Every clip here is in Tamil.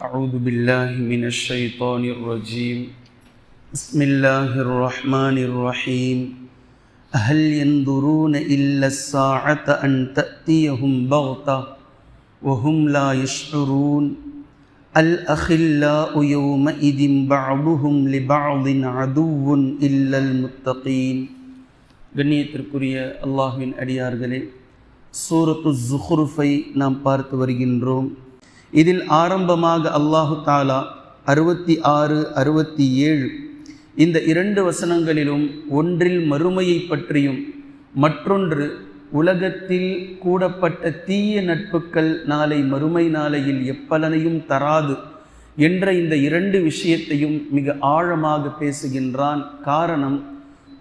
أعوذ بالله من الشيطان الرجيم بسم الله الرحمن الرحيم هل ينظرون إلا الساعة أن تأتيهم بغتة وهم لا يشعرون الأخلاء يومئذ بعضهم لبعض عدو إلا المتقين கண்ணியத்திற்குரிய அல்லாஹ்வின் அடியார்களே சூரத்து ஜுஹ்ருஃபை நாம் பார்த்து வருகின்றோம் இதில் ஆரம்பமாக அல்லாஹு தாலா அறுபத்தி ஆறு அறுபத்தி ஏழு. இந்த இரண்டு வசனங்களிலும் ஒன்றில் மறுமையை பற்றியும் மற்றொன்று உலகத்தில் கூடப்பட்ட தீய நட்புக்கள் நாளை மறுமை நாளையில் எப்பலனையும் தராது என்ற இந்த இரண்டு விஷயத்தையும் மிக ஆழமாக பேசுகின்றான். காரணம்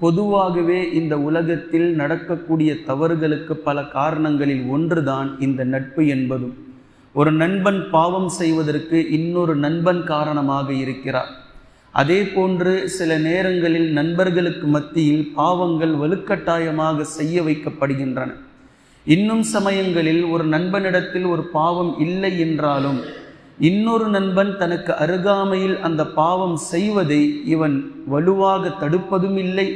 பொதுவாகவே இந்த உலகத்தில் நடக்கக்கூடிய தவறுகளுக்கு பல காரணங்களில் ஒன்றுதான் இந்த நட்பு என்பதும். ஒரு நண்பன் பாவம் செய்வதற்கு இன்னொரு நண்பன் காரணமாக இருக்கிறார். அதே போன்று சில நேரங்களில் நண்பர்களுக்கு மத்தியில் பாவங்கள் வலுக்கட்டாயமாக செய்ய வைக்கப்படுகின்றன. இன்னும் சமயங்களில் ஒரு நண்பனிடத்தில் ஒரு பாவம் இல்லை என்றாலும் இன்னொரு நண்பன் தனக்கு அருகாமையில் அந்த பாவம் செய்வதை இவன் வலுவாக தடுப்பதும் இல்லை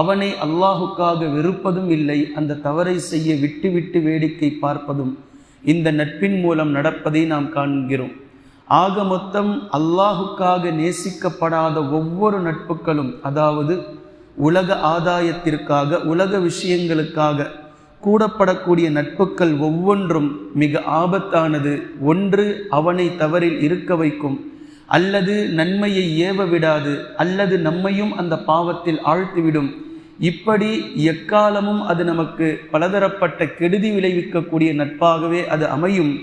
அவனை அல்லாஹுக்காக வெறுப்பதும் இல்லை அந்த தவறை செய்ய விட்டுவிட்டு வேடிக்கை பார்ப்பதும் இந்த நட்பின் மூலம் நடப்பதை நாம் காண்கிறோம். ஆக மொத்தம் அல்லாஹுக்காக நேசிக்கப்படாத ஒவ்வொரு நட்புகளும் அதாவது உலக ஆதாயத்திற்காக உலக விஷயங்களுக்காக கூடப்படக்கூடிய நட்புகள் ஒவ்வொன்றும் மிக ஆபத்தானது. ஒன்று அவனை தவறில் இருக்க வைக்கும் அல்லது நன்மையை ஏவ விடாது அல்லது நம்மையும் அந்த பாவத்தில் ஆழ்த்திவிடும். இப்படி எக்காலமும் அது நமக்கு பலதரப்பட்ட கெடுதி விளைவிக்கக்கூடிய நட்பாகவே அது அமையும்.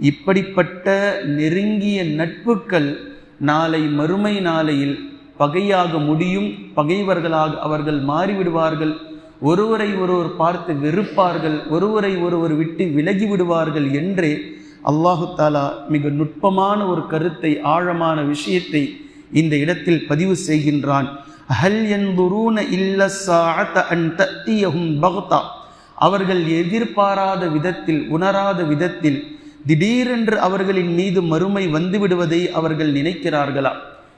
இப்படிப்பட்ட நெருங்கிய நட்புக்கள் நாளை மறுமை நாளையில் பகையாக முடியும். பகைவர்களாக அவர்கள் மாறிவிடுவார்கள். ஒருவரை ஒருவர் பார்த்து வெறுப்பார்கள். ஒருவரை ஒருவர் விட்டு விலகி விடுவார்கள் என்றே அல்லாஹு தாலா மிக நுட்பமான ஒரு கருத்தை ஆழமான விஷயத்தை இந்த இடத்தில் பதிவு செய்கின்றான். ஹல் எந்துரூன இல்ல சாத்த அன் தத்தியஹும் பக்தா. அவர்கள் எதிர்பாராத விதத்தில் உணராத விதத்தில் திடீரென்று அவர்களின் மீது மறுமை வந்து விடுவதை அவர்கள் நினைக்கிறார்களா?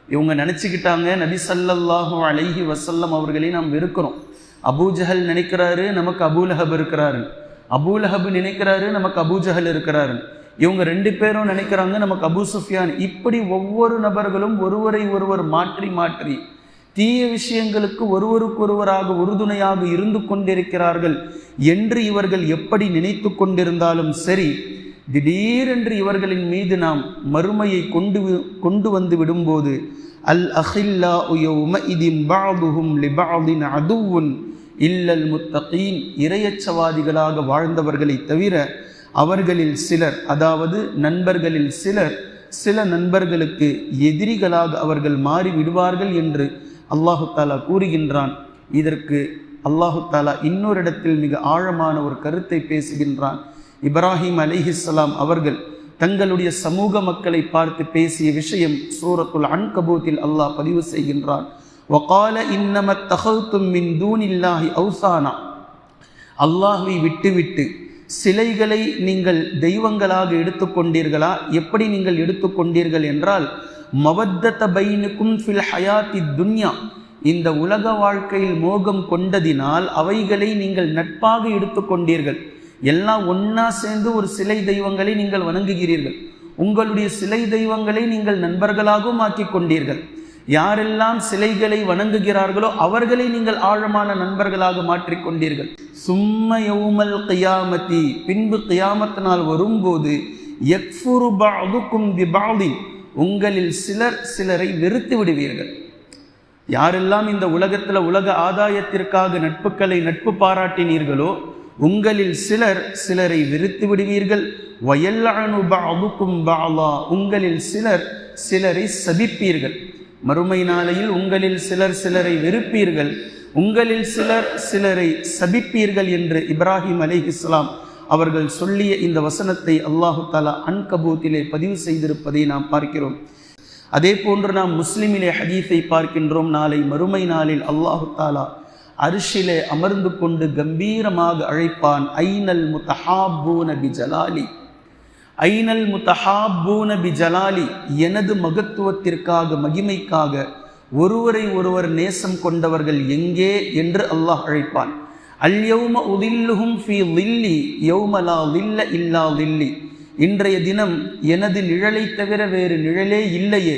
இவங்க நினச்சிக்கிட்டாங்க நபி சல்லல்லாஹு அலைஹி வசல்லம் அவர்களை நாம் வெறுக்கிறோம். அபூஜஹல் நினைக்கிறாரு நமக்கு அபூலஹப் இருக்கிறாரு. அபூலஹப் நினைக்கிறாரு நமக்கு அபூஜஹல் இருக்கிறாரு. இவங்க ரெண்டு பேரும் நினைக்கிறாங்க நமக்கு அபு சுஃபியான். இப்படி ஒவ்வொரு நபர்களும் ஒருவரை ஒருவர் மாற்றி மாற்றி தீய விஷயங்களுக்கு ஒருவருக்கொருவராக உறுதுணையாக இருந்து கொண்டிருக்கிறார்கள் என்று இவர்கள் எப்படி நினைத்து கொண்டிருந்தாலும் சரி திடீரென்று இவர்களின் மீது நாம் மறுமையை கொண்டு கொண்டு வந்து விடும்போது அல் அஹில்லா உயவுமஇதின் பாதுஹும் லிபாதின் அதுவுன் இல்லல் முத்தகீன். இரையச்சவாதிகளாக வாழ்ந்தவர்களை தவிர அவர்களில் சிலர் அதாவது நண்பர்களில் சிலர் சில நண்பர்களுக்கு எதிரிகளாக அவர்கள் மாறி விடுவார்கள் என்று அல்லாஹு தாலா கூறுகின்றான். இதற்கு அல்லாஹு தாலா இன்னொரு இடத்தில் மிக ஆழமான ஒரு கருத்தை பேசுகின்றான். இப்ராஹிம் அலிஹிஸ்லாம் அவர்கள் தங்களுடைய சமூக மக்களை பார்த்து பேசிய விஷயம் சூரத்துல் அன்கபூத்தில் அல்லாஹ் பதிவு செய்கின்றான். வகால இன்னமத் தகல்தும் மின் தூனில்லாஹி அவுசானா. அல்லாஹுவை விட்டுவிட்டு சிலைகளை நீங்கள் தெய்வங்களாக எடுத்துக்கொண்டீர்களா? எப்படி நீங்கள் எடுத்துக்கொண்டீர்கள் என்றால் மவத்தத பைனுக்கும் ஃபில் ஹயாத்தி துன்யா. இந்த உலக வாழ்க்கையில் மோகம் கொண்டதினால் அவைகளை நீங்கள் நட்பாக எடுத்துக்கொண்டீர்கள் எல்லாம் ஒன்றா சேர்ந்து ஒரு சிலை தெய்வங்களை நீங்கள் வணங்குகிறீர்கள். உங்களுடைய சிலை தெய்வங்களை நீங்கள் நண்பர்களாகவும் ஆக்கிக் கொண்டீர்கள். யாரெல்லாம் சிலைகளை வணங்குகிறார்களோ அவர்களை நீங்கள் ஆழமான நண்பர்களாக மாற்றிக்கொண்டீர்கள் சும்ம யௌமல் கியாமதி பின்பு கியாமத்தினால் வரும்போது யக்ஃபுரு பாதுக்கும் பாதி உங்களில் சிலர் சிலரை வெறுத்து விடுவீர்கள். யாரெல்லாம் இந்த உலகத்தில் உலக ஆதாயத்திற்காக நட்புகளை நட்பு பாராட்டினீர்களோ உங்களில் சிலர் சிலரை வெறுத்து விடுவீர்கள். வயல்லானு பாபுக்கும் பாலா உங்களில் சிலர் சிலரை சபிப்பீர்கள். மறுமை நாளையில் உங்களில் சிலர் சிலரை வெறுப்பீர்கள். உங்களில் சிலர் சிலரை சபிப்பீர்கள் என்று இப்ராஹிம் அலி இஸ்லாம் அவர்கள் சொல்லிய இந்த வசனத்தை அல்லாஹு தாலா அன்கபூத்திலே பதிவு செய்திருப்பதை நாம் பார்க்கிறோம். அதே போன்று நாம் முஸ்லிமிலே ஹதீஸை பார்க்கின்றோம். நாளை மறுமை நாளில் அல்லாஹு தாலா அரிஷிலே அமர்ந்து கொண்டு கம்பீரமாக அழைப்பான் ஐனல் முத்தஹாபூன பி ஜலாலி ஐநல் முத்தஹாபூன பி ஜலாலி எனது மகத்துவத்திற்காக மகிமைக்காக ஒருவரை ஒருவர் நேசம் கொண்டவர்கள் எங்கே? என்று அல்லாஹ் அழைப்பான். அல்யௌம உதில்லுஹும் ஃபி லில்லி யௌமலா லில்ல இல்லா லில்லி இன்றைய தினம் எனது நிழலை தவிர வேறு நிழலே இல்லையே.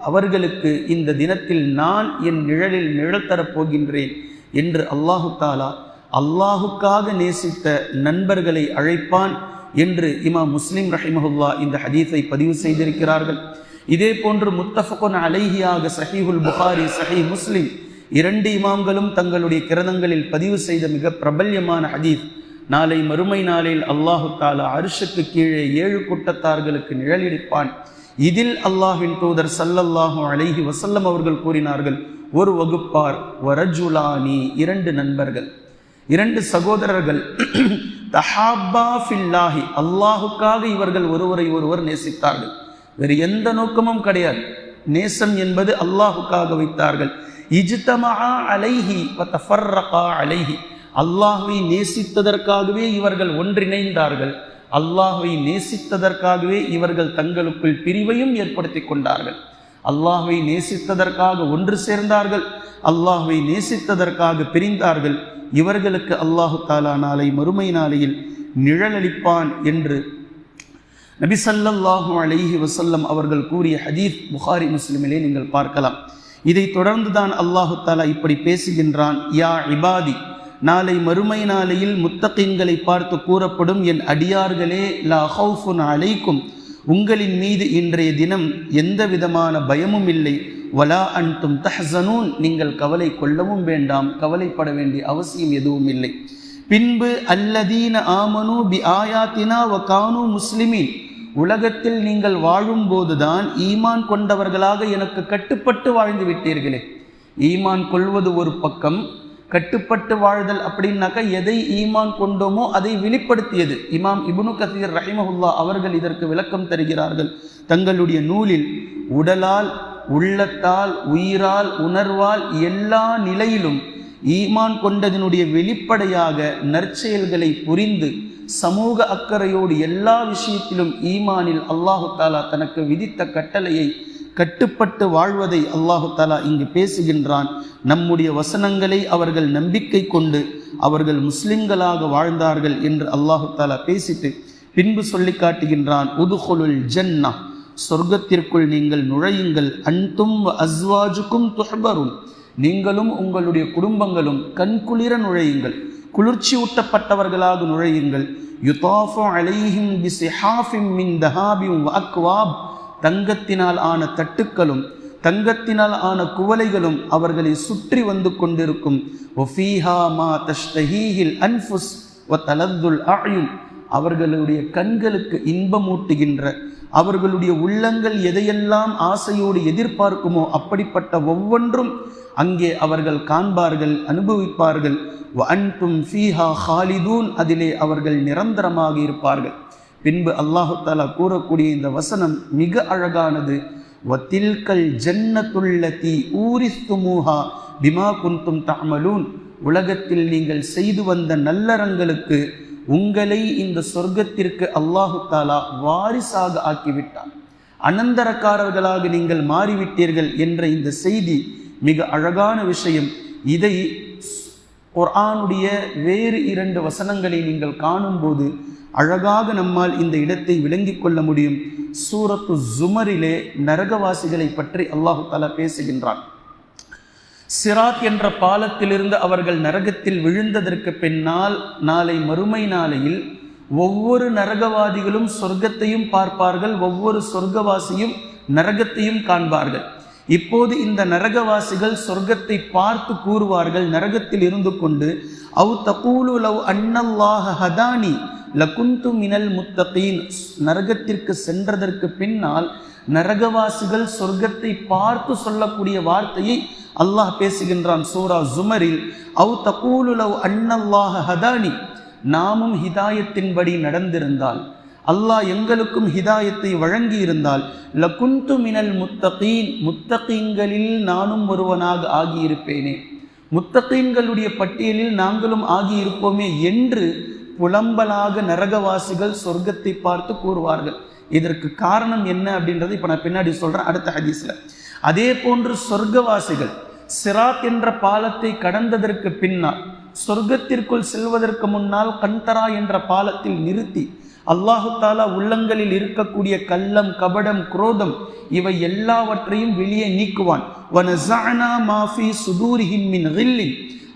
அவர்களுக்கு இந்த தினத்தில் நான் என் நிழலில் நிழல் தரப் போகின்றேன் என்று அல்லாஹு தாலா அல்லாஹுக்காக நேசித்த நண்பர்களை அழைப்பான் என்று இமா முஸ்லிம் ரஹிமஹுல்லா இந்த ஹதீஸை பதிவு செய்திருக்கிறார்கள். இதே போன்று முத்தஃபகுன் அலைஹியாக சஹீஹுல் புகாரி சஹி முஸ்லிம் இரண்டு இமாம்களும் தங்களுடைய கிரதங்களில் பதிவு செய்த மிக பிரபல்யமான ஹதீஸ். நாளை மறுமை நாளில் அல்லாஹு தாலா அரிசுக்கு கீழே ஏழு கூட்டத்தார்களுக்கு நிழலிடிப்பான் இதில் அல்லாஹின் தூதர் சல்லல்லாஹு அலைஹி வசல்லம் அவர்கள் கூறினார்கள் ஒரு வகுப்பார் வரஜுலானி இரண்டு நண்பர்கள். இரண்டு சகோதரர்கள் தஹாபா ஃபில்லாஹி அல்லாஹுக்காக இவர்கள் ஒருவரை ஒருவர் நேசித்தார்கள். வேறு எந்த நோக்கமும் கிடையாது. நேசம் என்பது அல்லாஹுக்காக வைத்தார்கள். இஜ்தமா அலைஹி வத்தஃபர்ரகா அலைஹி. அல்லாஹுவை நேசித்ததற்காகவே இவர்கள் ஒன்றிணைந்தார்கள். அல்லாஹுவை நேசித்ததற்காகவே இவர்கள் தங்களுக்குள் பிரிவையும் ஏற்படுத்தி கொண்டார்கள். அல்லாஹுவை நேசித்ததற்காக ஒன்று சேர்ந்தார்கள். அல்லாஹுவை நேசித்ததற்காக பிரிந்தார்கள். இவர்களுக்கு அல்லாஹு தாலா நாளை மறுமை நாளையில் நிழலளிப்பான் என்று நபி ஸல்லல்லாஹு அலைஹி வசல்லம் அவர்கள் கூறிய ஹதீஸ் புகாரி முஸ்லிமிலே நீங்கள் பார்க்கலாம். இதை தொடர்ந்து தான் அல்லாஹு தாலா இப்படி பேசுகின்றான் யா இபாதி நாளை மறுமை நாளையில் முத்தகின்களை பார்த்து கூறப்படும் என் அடியார்களே லா ஹவுஃபுன் அலைக்கும் உங்களின் மீது இன்றைய தினம் எந்த விதமான பயமும் இல்லை. வலா அன்தும் தஹசனூன் நீங்கள் கவலை கொள்ளவும் வேண்டாம் கவலைப்பட வேண்டிய அவசியம் எதுவும் இல்லை. பின்பு அல்லதீன ஆமனு பி ஆயாத்தினா வ கானு முஸ்லிமீன் உலகத்தில் நீங்கள் வாழும்போதுதான் ஈமான் கொண்டவர்களாக எனக்கு கட்டுப்பட்டு வாழ்ந்து விட்டீர்களே. ஈமான் கொள்வது ஒரு பக்கம் கட்டுப்பட்டு வாழ்தல் அப்படின்னாக்கா எதை ஈமான் கொண்டோமோ அதை வெளிப்படுத்தியது. இமாம் இபுனு கசீர் ரஹிமஹுல்லா அவர்கள் இதற்கு விளக்கம் தருகிறார்கள். தங்களுடைய நூலில் உடலால் உள்ளத்தால் உயிரால் உணர்வால் எல்லா நிலையிலும் ஈமான் கொண்டதினுடைய வெளிப்படையாக நற்செயல்களை புரிந்து சமூக அக்கறையோடு எல்லா விஷயத்திலும் ஈமானில் அல்லாஹு தாலா தனக்கு விதித்த கட்டளையை கட்டுப்பட்டு வாழ்வதை அல்லாஹு தாலா இங்கு பேசுகின்றான். நம்முடைய வசனங்களை அவர்கள் நம்பிக்கை கொண்டு அவர்கள் முஸ்லிம்களாக வாழ்ந்தார்கள் என்று அல்லாஹு தாலா பேசிட்டு பின்பு சொல்லி காட்டுகின்றான் உதுகொலுல் ஜன்னா சொர்க்கத்திற்குள் நீங்கள் நுழையுங்கள். அன்தும் அஸ்வாஜுக்கும் துஹபரும் நீங்களும் உங்களுடைய குடும்பங்களும் கண்குளிர நுழையுங்கள். குளிர்ச்சி ஊட்டப்பட்டவர்களாக நுழையுங்கள். யுதாஃபு அலைஹிம் பிசிஹாஃபிம் மின் தஹாபிம் அக்வாப். தங்கத்தினால் ஆன தட்டுக்களும் தங்கத்தினால் ஆன குவலைகளும் அவர்களை சுற்றி வந்து கொண்டிருக்கும். ஒஃபீஹா மா தஷ்தஹீஹில் அன்ஃபுஸ் ஒ தலதுல் ஆயும் அவர்களுடைய கண்களுக்கு இன்பமூட்டுகின்ற அவர்களுடைய உள்ளங்கள் எதையெல்லாம் ஆசையோடு எதிர்பார்க்குமோ அப்படிப்பட்ட ஒவ்வொன்றும் அங்கே அவர்கள் காண்பார்கள் அனுபவிப்பார்கள். அன்பும் ஃபீஹா ஹாலிதூன் அதிலே அவர்கள் நிரந்தரமாக இருப்பார்கள். பின்பு அல்லாஹு தாலா கூறக்கூடிய இந்த வசனம் மிக அழகானது. வத்தில்கல் ஜன்னத்துள்ளதி ஊரிஸ்துமூஹா பிமா குந்தும் தாமலூன் உலகத்தில் நீங்கள் செய்து வந்த நல்லறங்களுக்கு உங்களை இந்த சொர்க்கத்திற்கு அல்லாஹு தாலா வாரிசாக ஆக்கிவிட்டார் அனந்தரக்காரர்களாக நீங்கள் மாறிவிட்டீர்கள் என்ற இந்த செய்தி மிக அழகான விஷயம். இதை குர்ஆனுடைய வேறு இரண்டு வசனங்களை நீங்கள் காணும்போது அழகாக நம்மால் இந்த இடத்தை விளங்கிக் கொள்ள முடியும். சூரத்து ஜுமரிலே நரகவாசிகளை பற்றி அல்லாஹு தாலா பேசுகின்றான். சிராத் என்ற பாலத்திலிருந்து அவர்கள் நரகத்தில் விழுந்ததற்கு பின்னால் நாளை மறுமை நாளையில் ஒவ்வொரு நரகவாதிகளும் சொர்க்கத்தையும் பார்ப்பார்கள் ஒவ்வொரு சொர்க்கவாசியும் நரகத்தையும் காண்பார்கள். இப்போது இந்த நரகவாசிகள் சொர்க்கத்தை பார்த்து கூறுவார்கள் நரகத்தில் இருந்து கொண்டு அவு தகூலு லவ் அன்னல்லாஹ ஹதானி லகுந்து மினல் முத்தகீன். நரகத்திற்கு சென்றதற்கு பின்னால் நரகவாசிகள் சொர்க்கத்தை பார்த்து சொல்லக்கூடிய வார்த்தையை அல்லாஹ் பேசுகின்றான் சூரா ஜுமரில் அவு தகூலு லவ் அன்னல்லாஹ ஹதானி. நாமும் ஹிதாயத்தின்படி நடந்திருந்தால் அல்லாஹ் எங்களுக்கும் ஹிதாயத்தை வழங்கி இருந்தால் லகுந்து மினல் முத்தகீன் முத்தகீன்களில் நானும் ஒருவனாக ஆகியிருப்பேனே. முத்தகீன்களுடைய பட்டியலில் நாங்களும் ஆகியிருப்போமே என்று புலம்பலாக நரகவாசிகள் சொர்க்கத்தை பார்த்து கூறுவார்கள். இதற்கு காரணம் என்ன அப்படின்றது இப்போ நான் பின்னாடி சொல்கிறேன் அடுத்த ஹதீஸில். அதே போன்று சொர்க்கவாசிகள் சிராத் என்ற பாலத்தை கடந்ததற்கு பின்னால் சொர்க்கத்திற்குள் செல்வதற்கு முன்னால் கண்தரா என்ற பாலத்தில் நிறுத்தி அல்லாஹு தாலா உள்ளங்களில் இருக்கக்கூடிய கள்ளம் கபடம் குரோதம் இவை எல்லாவற்றையும் வெளியே நீக்குவான். மாஃபி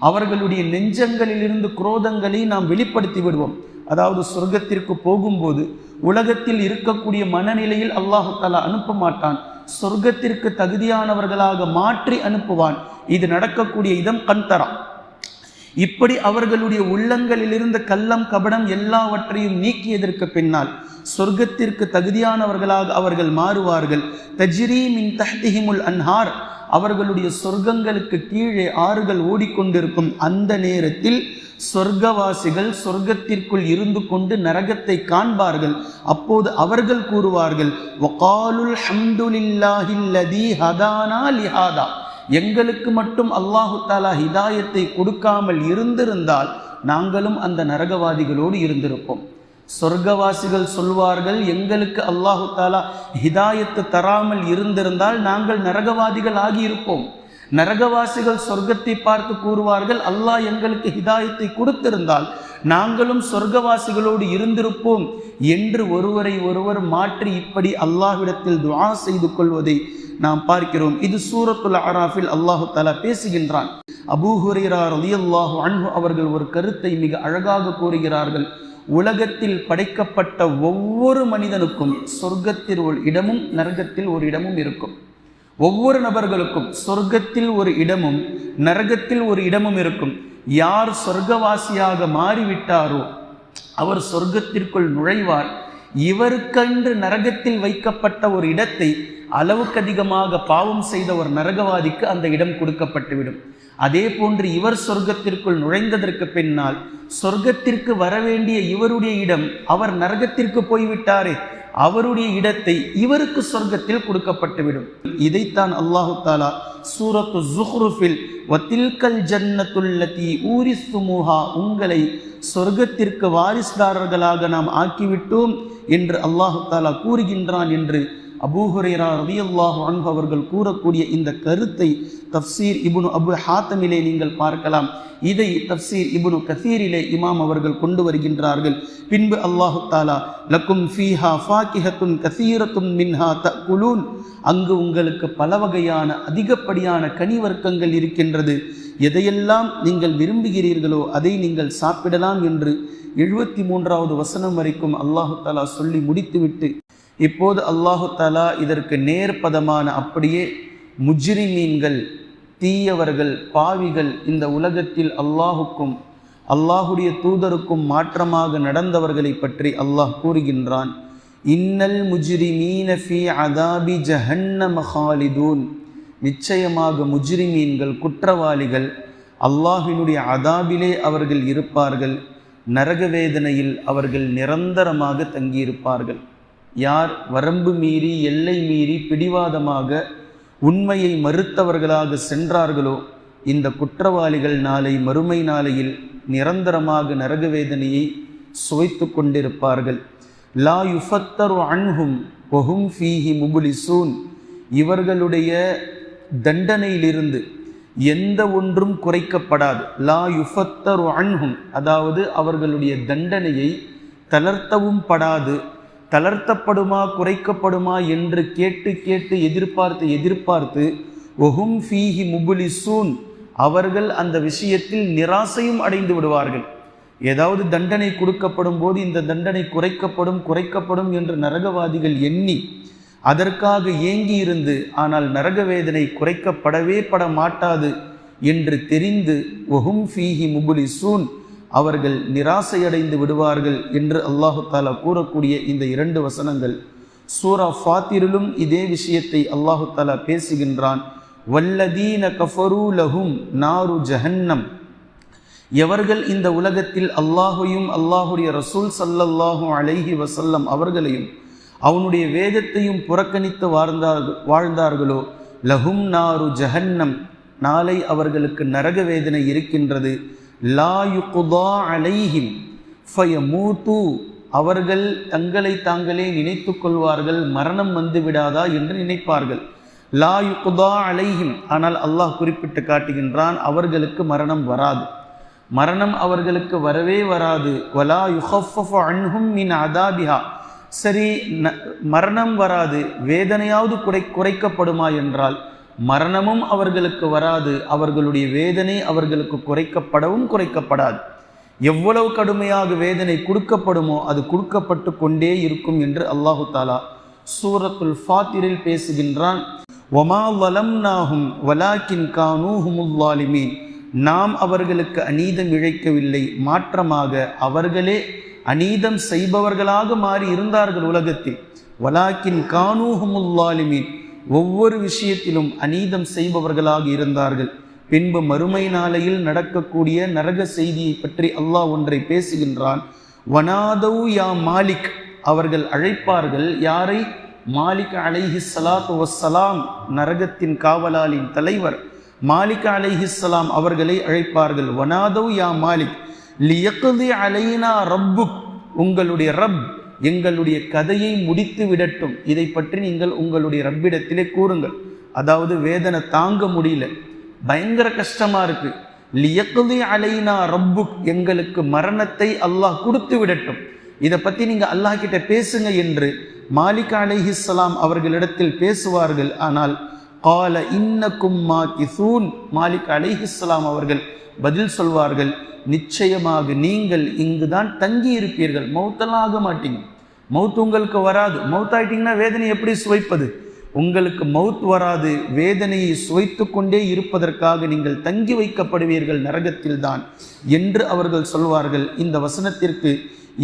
அவர்களுடைய நெஞ்சங்களிலிருந்து குரோதங்களை நாம் வெளிப்படுத்தி விடுவோம். அதாவது சொர்க்கத்திற்கு போகும்போது உலகத்தில் இருக்கக்கூடிய மனநிலையில் அல்லாஹு தாலா அனுப்ப மாட்டான். சொர்க்கத்திற்கு தகுதியானவர்களாக மாற்றி அனுப்புவான். இது நடக்கக்கூடிய இதம் கந்தரா. இப்படி அவர்களுடைய உள்ளங்களில் இருந்த கள்ளம் கபடம் எல்லாவற்றையும் நீக்கியதற்கு பின்னால் சொர்க்கத்திற்கு தகுதியானவர்களாக அவர்கள் மாறுவார்கள். தஜ்ரீ மின் தஹ்திஹிமுல் அன்ஹார். அவர்களுடைய சொர்க்கங்களுக்கு கீழே ஆறுகள் ஓடிக்கொண்டிருக்கும் அந்த நேரத்தில் சொர்க்கவாசிகள் சொர்க்கத்திற்குள் இருந்து கொண்டு நரகத்தை காண்பார்கள். அப்போது அவர்கள் கூறுவார்கள் வகாலுல் ஹம்துலில்லாஹில்லதி ஹதானா லிஹாதா. எங்களுக்கு மட்டும் அல்லாஹு தாலா ஹிதாயத்தை கொடுக்காமல் இருந்திருந்தால் நாங்களும் அந்த நரகவாதிகளோடு இருந்திருப்போம். சொர்க்கவாசிகள் சொல்வார்கள் எங்களுக்கு அல்லாஹு தாலா ஹிதாயத்து தராமல் இருந்திருந்தால் நாங்கள் நரகவாதிகள் ஆகியிருப்போம். நரகவாசிகள் சொர்க்கத்தை பார்த்து கூறுவார்கள் அல்லாஹ் எங்களுக்கு ஹிதாயத்தை கொடுத்திருந்தால் நாங்களும் சொர்க்கவாசிகளோடு இருந்திருப்போம் என்று ஒருவரை ஒருவர் மாற்றி இப்படி அல்லாஹ்விடத்தில் துவா செய்து கொள்வதை நாம் பார்க்கிறோம். இது சூரத்துல் அராஃபில் அல்லாஹு தலா பேசுகின்றான். அபூ ஹுரைரா ரலியல்லாஹு அன்பு அவர்கள் ஒரு கருத்தை மிக அழகாக கூறுகிறார்கள். உலகத்தில் படைக்கப்பட்ட ஒவ்வொரு மனிதனுக்கும் சொர்க்கத்தில் ஒரு இடமும் நரகத்தில் ஒரு இடமும் இருக்கும். ஒவ்வொரு நபர்களுக்கும் சொர்க்கத்தில் ஒரு இடமும் நரகத்தில் ஒரு இடமும் இருக்கும். யார் சொர்க்கவாசியாக மாறிவிட்டாரோ அவர் சொர்க்கத்திற்குள் நுழைவார். இவருக்கென்று நரகத்தில் வைக்கப்பட்ட ஒரு இடத்தை அளவுக்கு அதிகமாக பாவம் செய்த ஒரு நரகவாதிக்கு அந்த இடம் கொடுக்கப்பட்டுவிடும். அதே போன்று இவர் சொர்க்கத்திற்குள் நுழைந்ததற்கு பின்னால் சொர்க்கத்திற்கு வரவேண்டிய இவருடைய இடம் அவர் நரகத்திற்கு போய்விட்டாரே அவருடைய இடத்தை இவருக்கு சொர்க்கத்தில் கொடுக்கப்பட்டுவிடும். இதைத்தான் அல்லாஹு தாலா சூரத்து ஜுஹ்ருஃபில் வத்தில்கல் ஜன்னத்துல்லதி ஊரிஸ்துமுஹா உங்களை சொர்க்கத்திற்கு வாரிசுதாரர்களாக நாம் ஆக்கிவிட்டோம் என்று அல்லாஹு தாலா கூறுகின்றான் என்று அபூஹுரேரா ரதியல்லாஹு அன்பு அவர்கள் கூறக்கூடிய இந்த கருத்தை தப்சீர் இபுனு அபு ஹாத்தமிலே நீங்கள் பார்க்கலாம். இதை தப்சீர் இபுனு கசீரிலே இமாம் அவர்கள் கொண்டு வருகின்றார்கள். பின்பு அல்லாஹு தாலா லக்கும் ஃபீஹா ஃபாக்கிஹத்துன் கசீரத்துன் மின்ஹா த குலூன் அங்கு உங்களுக்கு பல வகையான அதிகப்படியான கனி வர்க்கங்கள் இருக்கின்றது. எதையெல்லாம் நீங்கள் விரும்புகிறீர்களோ அதை நீங்கள் சாப்பிடலாம் என்று எழுபத்தி மூன்றாவது வசனம் வரைக்கும் அல்லாஹு தாலா சொல்லி முடித்துவிட்டு இப்போது அல்லாஹு தாலா இதற்கு நேர்பதமான அப்படியே முஜ்ரிமீன்கள் தீயவர்கள் பாவிகள் இந்த உலகத்தில் அல்லாஹுக்கும் அல்லாஹுடைய தூதருக்கும் மாற்றமாக நடந்தவர்களை பற்றி அல்லாஹ் கூறுகின்றான். இன்னல் முஜ்ரிமீன ஃபி அதாபி ஜஹன்னம ஹாலிதூன். நிச்சயமாக முஜ்ரிமீன்கள் குற்றவாளிகள் அல்லாஹினுடைய அதாபிலே அவர்கள் இருப்பார்கள். நரக வேதனையில் அவர்கள் நிரந்தரமாக தங்கியிருப்பார்கள். யார் வரம்பு மீறி எல்லை மீறி பிடிவாதமாக உண்மையை மறுத்தவர்களாக சென்றார்களோ இந்த குற்றவாளிகள் நாளை மறுமை நாளையில் நிரந்தரமாக நரக வேதனையை சுவைத்து கொண்டிருப்பார்கள். லா யுஃபத்தரு அன்ஹும் ஒஹும் ஃபீஹி முபுலிசூன். இவர்களுடைய தண்டனையிலிருந்து எந்த ஒன்றும் குறைக்கப்படாது. லா யுஃபத்தரு அன்ஹும் அதாவது அவர்களுடைய தண்டனையை தளர்த்தவும் படாது. தளர்த்தப்படுமா குறைக்கப்படுமா என்று கேட்டு கேட்டு எதிர்பார்த்து எதிர்பார்த்து ஒஹும் ஃபீஹி முபுலிசூன். அவர்கள் அந்த விஷயத்தில் நிராசையும் அடைந்து விடுவார்கள். ஏதாவது தண்டனை கொடுக்கப்படும் போது இந்த தண்டனை குறைக்கப்படும் குறைக்கப்படும் என்று நரகவாதிகள் எண்ணி அதற்காக ஏங்கி இருந்து ஆனால் நரக வேதனை குறைக்கப்படவே பட மாட்டாது என்று தெரிந்து ஒஹும் ஃபீஹி முபுலிசூன். அவர்கள் நிராசையடைந்து விடுவார்கள் என்று அல்லாஹு தாலா கூறக்கூடிய இந்த இரண்டு வசனங்கள். சூரா ஃபாத்திரிலும் இதே விஷயத்தை அல்லாஹு தாலா பேசுகின்றான். வல்லதீன கஃபரூ லஹும் நாரு ஜஹன்னம். எவர்கள் இந்த உலகத்தில் அல்லாஹையும் அல்லாஹுடைய ரசூல் சல்லல்லாஹு அலைஹி வசல்லம் அவர்களையும் அவனுடைய வேதத்தையும் புறக்கணித்து வாழ்ந்தார்கள் வாழ்ந்தார்களோ? லஹும் நாரு ஜஹன்னம். நாளை அவர்களுக்கு நரக வேதனை இருக்கின்றது. லா யுகுதா அலைஹிம் ஃபயமூத்து அவர்கள் தங்களை தாங்களே நினைத்து கொள்வார்கள் மரணம் வந்து விடாதா என்று நினைப்பார்கள். லா யுகுதா அலைஹிம் ஆனால் அல்லாஹ் குறிப்பிட்டு காட்டுகின்றான் அவர்களுக்கு மரணம் வராது. மரணம் அவர்களுக்கு வரவே வராது. வலா யுஹஃபஃபு அன்ஹும் மின் அதாபிஹா சரி ந- மரணம் வராது வேதனையாவது குறை குறைக்கப்படுமா என்றால் மரணமும் அவர்களுக்கு வராது அவர்களுடைய வேதனை அவர்களுக்கு குறைக்கப்படவும் குறைக்கப்படாது. எவ்வளவு கடுமையாக வேதனை கொடுக்கப்படுமோ அது கொடுக்கப்பட்டு கொண்டே இருக்கும் என்று அல்லாஹு தாலா சூரத்துல் ஃபாத்திரில் பேசுகின்றான். ஒமா வலம்னாஹும் வலாக்கின் கானூஹுமுல்லாலிமீன் நாம் அவர்களுக்கு அநீதம் இழைக்கவில்லை. மாற்றமாக அவர்களே அநீதம் செய்பவர்களாக மாறி இருந்தார்கள் உலகத்தில். வலாக்கின் கானூஹுமுல்லாலிமீன் ஒவ்வொரு விஷயத்திலும் அநீதம் செய்பவர்களாக இருந்தார்கள். பின்பு மறுமை நாளையில் நடக்கக்கூடிய நரக செய்தியை பற்றி அல்லாஹ் ஒன்றை பேசுகின்றான். வனாதவ் யா மாலிக். அவர்கள் அழைப்பார்கள் யாரை? மாலிக் அலைஹி சலாத்து வசலாம் நரகத்தின் காவலாளின் தலைவர். மாலிக் அலைஹிஸ்ஸலாம் அவர்களை அழைப்பார்கள் வனாதௌ யா மாலிக். லியக்தி அலைனா ரப்புக். உங்களுடைய ரப் எங்களுடைய கதையை முடித்து விடட்டும். இதை பற்றி நீங்கள் உங்களுடைய ரப்பிடத்திலே கூறுங்கள். அதாவது வேதனை தாங்க முடியல. பயங்கர கஷ்டமா இருக்கு. லியக்குதி அலைனா ரப்புக் எங்களுக்கு மரணத்தை அல்லாஹ் கொடுத்து விடட்டும். இதை பற்றி நீங்கள் அல்லாஹ் கிட்ட பேசுங்க என்று மாலிக் அலைஹிஸ்லாம் அவர்களிடத்தில் பேசுவார்கள். ஆனால் கால இன்னக்கும் மாக்கிசூன் மாலிக் அலைஹிஸ்லாம் அவர்கள் பதில் சொல்வார்கள் நிச்சயமாக நீங்கள் இங்குதான் தங்கி இருப்பீர்கள் மௌத்தலாக மாட்டீங்க. மௌத் உங்களுக்கு வராது. மௌத் ஆயிட்டீங்கன்னா வேதனை எப்படி சுவைப்பது? உங்களுக்கு மவுத் வராது. வேதனையை சுவைத்து கொண்டே இருப்பதற்காக நீங்கள் தங்கி வைக்கப்படுவீர்கள் நரகத்தில்தான் என்று அவர்கள் சொல்வார்கள். இந்த வசனத்திற்கு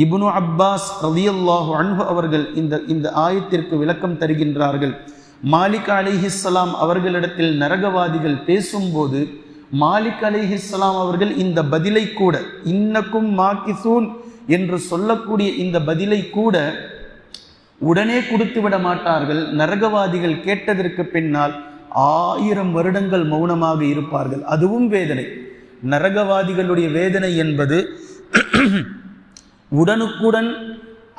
இப்னு அப்பாஸ் ரலியல்லாஹு அன்பு அவர்கள் இந்த இந்த ஆயத்திற்கு விளக்கம் தருகின்றார்கள். மாலிக் அலிஹிஸ்லாம் அவர்களிடத்தில் நரகவாதிகள் பேசும்போது மாலிக் அலிஹிஸ்லாம் அவர்கள் இந்த பதிலை கூட இன்னக்கும் மாக்கிசூன் என்று சொல்லக்கூடிய இந்த பதிலை கூட உடனே கொடுத்து விட மாட்டார்கள். நரகவாதிகள் கேட்டதற்கு பின்னால் ஆயிரம் வருடங்கள் மௌனமாக இருப்பார்கள். அதுவும் வேதனை. நரகவாதிகளுடைய வேதனை என்பது உடனுக்குடன்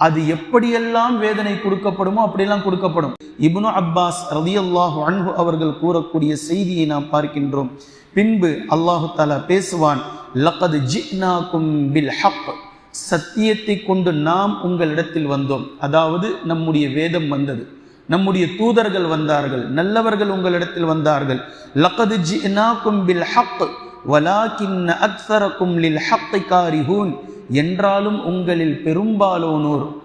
அது எப்படியெல்லாம் வேதனை கொடுக்கப்படுமோ அப்படியெல்லாம் கொடுக்கப்படும். இப்னு அப்பாஸ் ரலியல்லாஹு அன்பு அவர்கள் கூறக்கூடிய செய்தியை நாம் பார்க்கின்றோம். பின்பு அல்லாஹு தாலா பேசுவான் லக்கது ஜிக்னாக்கும் பில் ஹக். சத்தியத்தை கொண்டு நாம் உங்களிடத்தில் வந்தோம். அதாவது நம்முடைய வேதம் வந்தது. நம்முடைய தூதர்கள் வந்தார்கள். நல்லவர்கள் உங்களிடத்தில் வந்தார்கள். லக்கது ஜினாக்கும் பில் ஹக் வலாக்கின் அக்சரக்கும் லில் ஹக்கை காரிஹூன் என்றாலும் உங்களில் பெரும்பாலோனோர்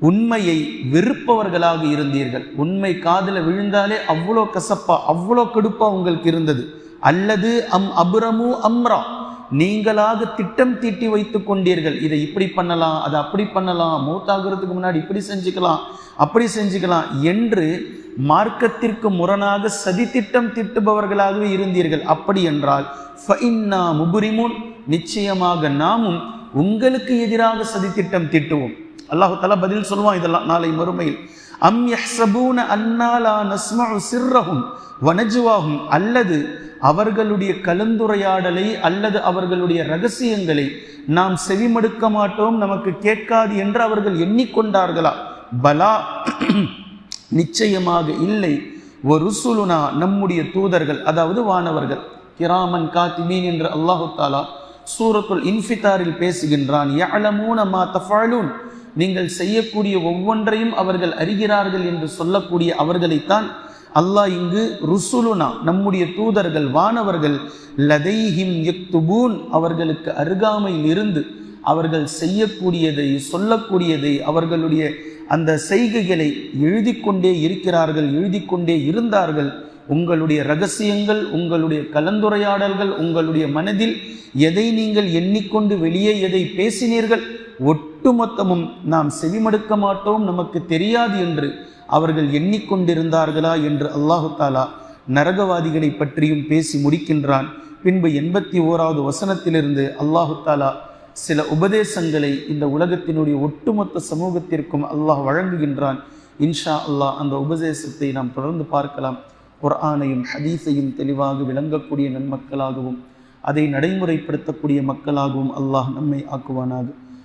உண்மையை வெறுப்பவர்களாக இருந்தீர்கள். உண்மை காதில் விழுந்தாலே அவ்வளோ கசப்பா அவ்வளோ கடுப்பா உங்களுக்கு இருந்தது. அல்லது அம் அபுரமு அம்ரா நீங்களாக திட்டம் தீட்டி வைத்து கொண்டீர்கள். இதை இப்படி பண்ணலாம் அதை அப்படி பண்ணலாம் மூத்தாகிறதுக்கு முன்னாடி இப்படி செஞ்சுக்கலாம் அப்படி செஞ்சுக்கலாம் என்று மார்க்கத்திற்கு முரணாக சதித்திட்டம் திட்டுபவர்களாகவே இருந்தீர்கள். அப்படி என்றால் ஃபைன்னா முபுரிமுன் நிச்சயமாக நாமும் உங்களுக்கு எதிராக சதித்திட்டம் திட்டுவோம். அல்லாஹு தலா பதில் சொல்லுவான் இதெல்லாம் நாளை மறுமையில். அம் யஹ்சபூன அன்னாலா நஸ்மஉ சிர்ரஹும் வனஜுவாகும் அல்லது அவர்களுடைய கலந்துரையாடலை அல்லது அவர்களுடைய ரகசியங்களை நாம் செவிமடுக்க மாட்டோம் நமக்கு கேட்காது என்று அவர்கள் எண்ணிக்கொண்டார்களா? பலா நிச்சயமாக இல்லை. ஒரு சுலுனா நம்முடைய தூதர்கள் அதாவது வானவர்கள் கிராமன் காத்திமீன் என்று அல்லாஹு தாலா சூரத்துல் இன்ஃபிதாரில் பேசுகின்றான் யஅலமூன மா தஃபாலூன் நீங்கள் செய்யக்கூடிய ஒவ்வொன்றையும் அவர்கள் அறிகிறார்கள் என்று சொல்லக்கூடிய அவர்களைத்தான் அல்லாஹ் இங்கு ருசுலுனா நம்முடைய தூதர்கள் வானவர்கள் லதைஹிம் யக்துபூன் அவர்களுக்கு அருகாமையில் இருந்து அவர்கள் செய்யக்கூடியதை சொல்லக்கூடியதை அவர்களுடைய அந்த செய்கைகளை எழுதி கொண்டே இருக்கிறார்கள் எழுதி கொண்டே இருந்தார்கள். உங்களுடைய ரகசியங்கள் உங்களுடைய கலந்துரையாடல்கள் உங்களுடைய மனதில் எதை நீங்கள் எண்ணிக்கொண்டு வெளியே எதை பேசினீர்கள் ஒட்டுமொத்தமும் நாம் செவிமடுக்க மாட்டோம் நமக்கு தெரியாது என்று அவர்கள் எண்ணிக்கொண்டிருந்தார்களா என்று அல்லாஹு தாலா நரகவாதிகளை பற்றியும் பேசி முடிக்கின்றான். பின்பு எண்பத்தி ஓராவது வசனத்திலிருந்து அல்லாஹு தாலா சில உபதேசங்களை இந்த உலகத்தினுடைய ஒட்டுமொத்த சமூகத்திற்கும் அல்லாஹ் வழங்குகின்றான். இன்ஷா அல்லாஹ் அந்த உபதேசத்தை நாம் தொடர்ந்து பார்க்கலாம். குர்ஆனையும் ஹதீஸையும் தெளிவாக விளங்கக்கூடிய நன்மக்களாகவும் அதை நடைமுறைப்படுத்தக்கூடிய மக்களாகவும் அல்லாஹ் நம்மை ஆக்குவானாக.